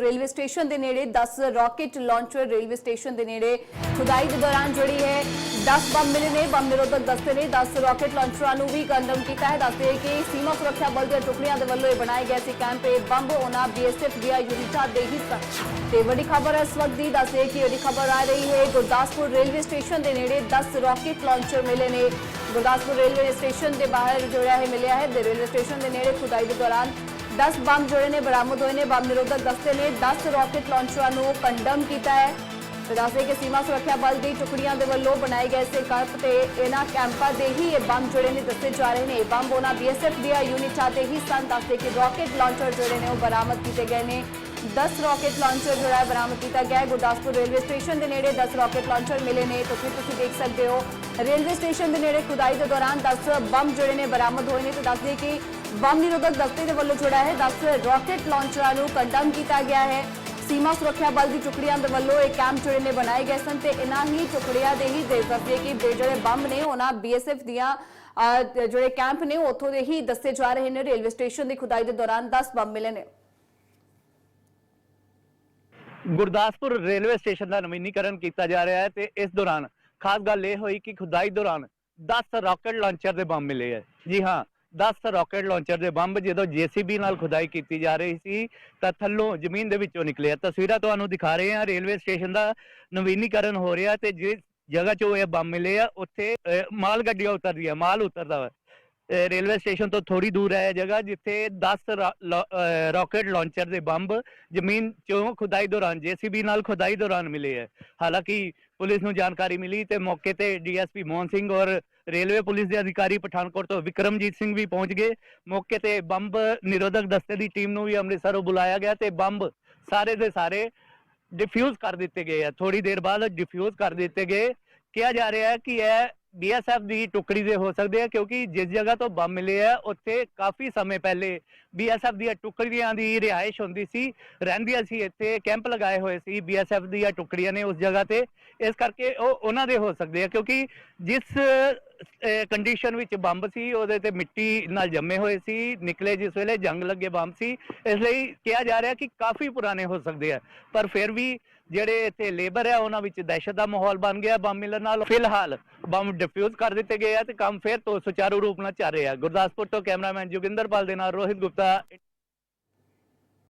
Railway station ਦੇ ਨੇੜੇ 10 rocket launcher railway station ਦੇ ਨੇੜੇ ਖੁਦਾਈ ਦੇ ਦੌਰਾਨ ਜਿਹੜੀ ਹੈ 10 ਬੰਬ ਮਿਲੇ ਨੇ, ਬੰਬ ਨਿਰੋਧਕ ਦਸਤੇ ਨੇ 10 ਰਾਕੇਟ ਲਾਂਚਰਾਂ ਨੂੰ ਵੀ ਕੰਡਮ ਕੀਤਾ ਹੈ। ਦੱਸਦੇ ਕਿ ਸੀਮਾ ਸੁਰੱਖਿਆ ਬਲ ਦੀਆਂ ਟੁਕੜੀਆਂ ਦੇ ਵੱਲੋਂ ਇਹ ਬਣਾਏ ਗਏ ਸੀ ਕੈਂਪ। ਇਹ ਬੰਬ ਉਹਨਾਂ ਬੀਐਸਐਫ ਦੀਆਂ ਯੂਨਿਟਾਂ ਦੇ ਹੀ ਸਨ। ਤੇ ਵੱਡੀ ਖਬਰ ਇਸ ਵਕਤ ਦੀ ਦੱਸਦੇ ਕਿ ਵੱਡੀ ਖਬਰ ਆ ਰਹੀ ਹੈ, ਗੁਰਦਾਸਪੁਰ ਰੇਲਵੇ ਸਟੇਸ਼ਨ ਦੇ ਨੇੜੇ 10 ਰਾਕੇਟ ਲਾਂਚਰ ਮਿਲੇ ਨੇ। ਗੁਰਦਾਸਪੁਰ ਰੇਲਵੇ ਸਟੇਸ਼ਨ ਦੇ ਬਾਹਰ ਜਿਹੜਾ ਹੈ ਮਿਲਿਆ ਹੈ ਦੇ ਰੇਲਵੇ ਸਟੇਸ਼ਨ ਦੇ ਨੇੜੇ ਖੁਦਾਈ ਦੇ ਦੌਰਾਨ 10 ਬੰਬ ਜਿਹੜੇ ਨੇ ਬਰਾਮਦ ਹੋਏ ਨੇ ਬੰਬ ਨਿਰੋਧਕ ਦਸਤੇ ਨੇ 10 ਰਾਕੇਟ ਲਾਂਚਰਾਂ ਨੂੰ ਕੰਡਮ ਕੀਤਾ ਹੈ ਤੇ ਦੱਸਦੇ ਕਿ ਸੀਮਾ ਸੁਰੱਖਿਆ ਬਲ ਦੀ ਟੁਕੜੀਆਂ ਦੇ ਵੱਲੋਂ ਬਣਾਏ ਗਏ ਸੇ ਕੈਂਪ ਤੇ ਇਹਨਾਂ ਕੈਂਪਾਂ ਦੇ ਹੀ ਇਹ ਬੰਬ ਜਿਹੜੇ ਨੇ ਦੱਸੇ ਜਾ ਰਹੇ ਨੇ ਬੰਬ ਉਹਨਾਂ ਬੀਐਸਐਫ ਦੀਆਂ ਯੂਨਿਟਾਂ ਤੇ ਹੀ ਸਨ ਦੱਸਦੇ ਕਿ ਰਾਕੇਟ ਲਾਂਚਰ ਜਿਹੜੇ ਨੇ ਉਹ ਬਰਾਮਦ ਕੀਤੇ ਗਏ ਨੇ 10 ਰਾਕੇਟ ਲਾਂਚਰ ਜਿਹੜਾ ਹੈ ਬਰਾਮਦ ਕੀਤਾ ਗਿਆ ਹੈ ਗੁਰਦਾਸਪੁਰ ਰੇਲਵੇ ਸਟੇਸ਼ਨ ਦੇ ਨੇੜੇ 10 ਰਾਕੇਟ ਲਾਂਚਰ ਮਿਲੇ ਨੇ ਤੁਸੀਂ ਤੁਸੀਂ ਦੇਖ ਸਕਦੇ ਹੋ ਰੇਲਵੇ ਸਟੇਸ਼ਨ ਦੇ ਨੇੜੇ ਖੁਦਾਈ ਦੇ ਦੌਰਾਨ 10 ਬੰਬ ਜਿਹੜੇ ਨੇ ਬਰਾਮਦ ਹੋਏ ਨੇ ਤੇ ਦੱਸਦੇ ਕਿ ਬੰਬ ਨਿਰੋਧਕ ਦਸਤੇ ਦੇ ਵੱਲੋਂ ਜਿਹੜਾ ਹੈ 10 ਰਾਕੇਟ ਲਾਂਚਰਾਂ ਨੂੰ ਕੰਡਮ ਕੀਤਾ ਗਿਆ ਹੈ ਸੀਮਾ ਸੁਰੱਖਿਆ ਬਲ ਦੀ ਟੁਕੜੀਆਂ ਦੇ ਵੱਲੋਂ ਇਹ ਕੈਂਪ ਜਿਹੜੇ ਨੇ ਬਣਾਏ ਗਏ ਸਨ ਤੇ ਇਹਨਾਂ ਹੀ ਟੁਕੜੀਆਂ ਦੇ ਹੀ ਦੇਖ ਸਕਦੇ ਕਿ ਜਿਹੜੇ ਬੰਬ ਨੇ ਉਹਨਾਂ ਬੀਐਸਐਫ ਦੀਆਂ ਜਿਹੜੇ ਕੈਂਪ ਨੇ ਉੱਥੋਂ ਦੇ ਹੀ ਦੱਸੇ ਜਾ ਰਹੇ ਨੇ ਰੇਲਵੇ ਸਟੇਸ਼ਨ ਦੀ ਖੁਦਾਈ ਦੇ ਦੌਰਾਨ 10 ਬੰਬ ਮਿਲੇ ਨੇ ਗੁਰਦਾਸਪੁਰ ਰੇਲਵੇ ਸਟੇਸ਼ਨ ਦਾ ਨਵੀਨੀਕਰਨ ਕੀਤਾ ਜਾ ਰਿਹਾ ਹੈ ਤੇ ਇਸ ਦੌਰਾਨ ਖਾਸ ਗੱਲ ਇਹ ਹੋਈ ਕਿ ਖੁਦਾਈ ਦੌਰਾਨ 10 ਰਾਕੇਟ ਲਾਂਚਰ ਦੇ ਬੰਬ ਮਿਲੇ ਹੈ ਜੀ ਹਾਂ 10 ਰਾਕੇਟ ਲਾਂਚਰ ਦੇ ਬੰਬ ਜਦੋਂ ਜੀਸੀਬੀ ਨਾਲ ਖੁਦਾਈ ਕੀਤੀ ਜਾ ਰਹੀ ਸੀ, ਤਾਂ ਥੱਲੋਂ ਜ਼ਮੀਨ ਦੇ ਵਿੱਚੋਂ ਨਿਕਲੇ ਤਸਵੀਰਾਂ ਤੁਹਾਨੂੰ ਦਿਖਾ ਰਹੇ ਹਾਂ। ਰੇਲਵੇ ਸਟੇਸ਼ਨ ਦਾ ਨਵੀਨੀਕਰਨ ਹੋ ਰਿਹਾ ਤੇ ਜਿਸ ਜਗ੍ਹਾ 'ਚੋਂ ਇਹ ਬੰਬ ਮਿਲੇ ਆ, ਉੱਥੇ ਮਾਲ ਗੱਡੀਆਂ ਉਤਰਦੀਆਂ, ਮਾਲ ਉਤਰਦਾ ਵਾ। ਰੇਲਵੇ ਸਟੇਸ਼ਨ ਤੋਂ ਥੋੜੀ ਦੂਰ ਹੈ ਜਗ੍ਹਾ, ਜਿੱਥੇ 10 ਰਾ- ਲਾਂਚਰ ਦੇ ਬੰਬ ਜ਼ਮੀਨ ਚੋਂ ਖੁਦਾਈ ਦੌਰਾਨ ਜੀਸੀਬੀ ਨਾਲ ਖੁਦਾਈ ਦੌਰਾਨ ਮਿਲੇ ਹੈ ਹਾਲਾਂਕਿ ਪੁਲਿਸ ਨੂੰ ਜਾਣਕਾਰੀ ਮਿਲੀ ਤੇ ਮੌਕੇ ਤੇ ਡੀਐਸਪੀ ਮੋਹਨ ਸਿੰਘ ਔਰ ਰੇਲਵੇ ਪੁਲਿਸ ਦੇ ਅਧਿਕਾਰੀ ਪਠਾਨਕੋਟ ਤੋਂ ਵਿਕਰਮਜੀਤ ਸਿੰਘ ਵੀ ਪਹੁੰਚ ਗਏ। ਮੌਕੇ ਤੇ ਬੰਬ ਨਿਰੋਧਕ ਦਸਤੇ ਦੀ ਟੀਮ ਨੂੰ ਵੀ ਅੰਮ੍ਰਿਤਸਰੋਂ ਬੁਲਾਇਆ ਗਿਆ ਤੇ ਬੰਬ ਸਾਰੇ ਦੇ ਸਾਰੇ ਡਿਫਿਊਜ਼ ਕਰ ਦਿੱਤੇ ਗਏ ਆ। ਥੋੜੀ ਦੇਰ ਬਾਅਦ ਡਿਫਿਊਜ਼ ਕਰ ਦਿੱਤੇ ਗਏ। ਕਿਹਾ ਜਾ ਰਿਹਾ ਹੈ ਕਿ ਇਹ ਬੀਐਸਐਫ ਦੀ ਟੁਕੜੀ ਦੇ ਹੋ ਸਕਦੇ ਆ ਕਿਉਂਕਿ ਜਿਸ ਜਗ੍ਹਾ ਤੋਂ ਬੰਬ ਮਿਲੇ ਆ, ਉੱਥੇ ਕਾਫੀ ਸਮੇਂ ਪਹਿਲੇ ਬੀਐਸਐਫ ਦੀਆਂ ਟੁਕੜੀਆਂ ਦੀ ਰਿਹਾਇਸ਼ ਹੁੰਦੀ ਸੀ। ਰਹਿੰਦੀਆਂ ਸੀ ਇੱਥੇ, ਕੈਂਪ ਲਗਾਏ ਹੋਏ ਸੀ ਬੀਐਸਐਫ ਦੀਆਂ ਟੁਕੜੀਆਂ ਨੇ ਉਸ ਜਗ੍ਹਾ ਤੇ। ਇਸ ਕਰਕੇ ਉਹ ਉਹਨਾਂ ਦੇ ਹੋ ਸਕਦੇ ਆ ਕਿਉਂਕਿ ਜਿਸ ਕੰਡੀਸ਼ਨ ਵਿੱਚ ਬੰਬ ਸੀ, ਉਹਦੇ ਤੇ ਮਿੱਟੀ ਨਾਲ ਜੰਮੇ ਹੋਏ ਸੀ, ਨਿਕਲੇ ਜਿਸ ਵੇਲੇ ਜੰਗ ਲੱਗੇ ਬੰਬ ਸੀ, ਇਸ ਲਈ ਕਿਹਾ ਜਾ ਰਿਹਾ ਕਿ ਕਾਫੀ ਪੁਰਾਣੇ ਹੋ ਸਕਦੇ ਆ। ਪਰ ਫਿਰ ਵੀ ਜਿਹੜੇ ਇੱਥੇ ਲੇਬਰ ਹੈ ਉਹਨਾਂ ਵਿੱਚ ਦਹਿਸ਼ਤ ਦਾ ਮਾਹੌਲ ਬਣ ਗਿਆ ਬੰਬ ਮਿਲਣ ਨਾਲ। ਫਿਲਹਾਲ ਬੰਬ ਡਿਫਿਊਜ਼ ਕਰ ਦਿੱਤੇ ਗਏ ਆ ਤੇ ਕੰਮ ਫਿਰ ਤੋਂ ਸੁਚਾਰੂ ਰੂਪ ਨਾਲ ਚੱਲ ਰਿਹਾ। ਗੁਰਦਾਸਪੁਰ ਤੋਂ ਕੈਮਰਾਮੈਨ ਜੋਗਿੰਦਰਪਾਲ ਦੇ ਨਾਲ ਰੋਹਿਤ ਗੁਪਤਾ।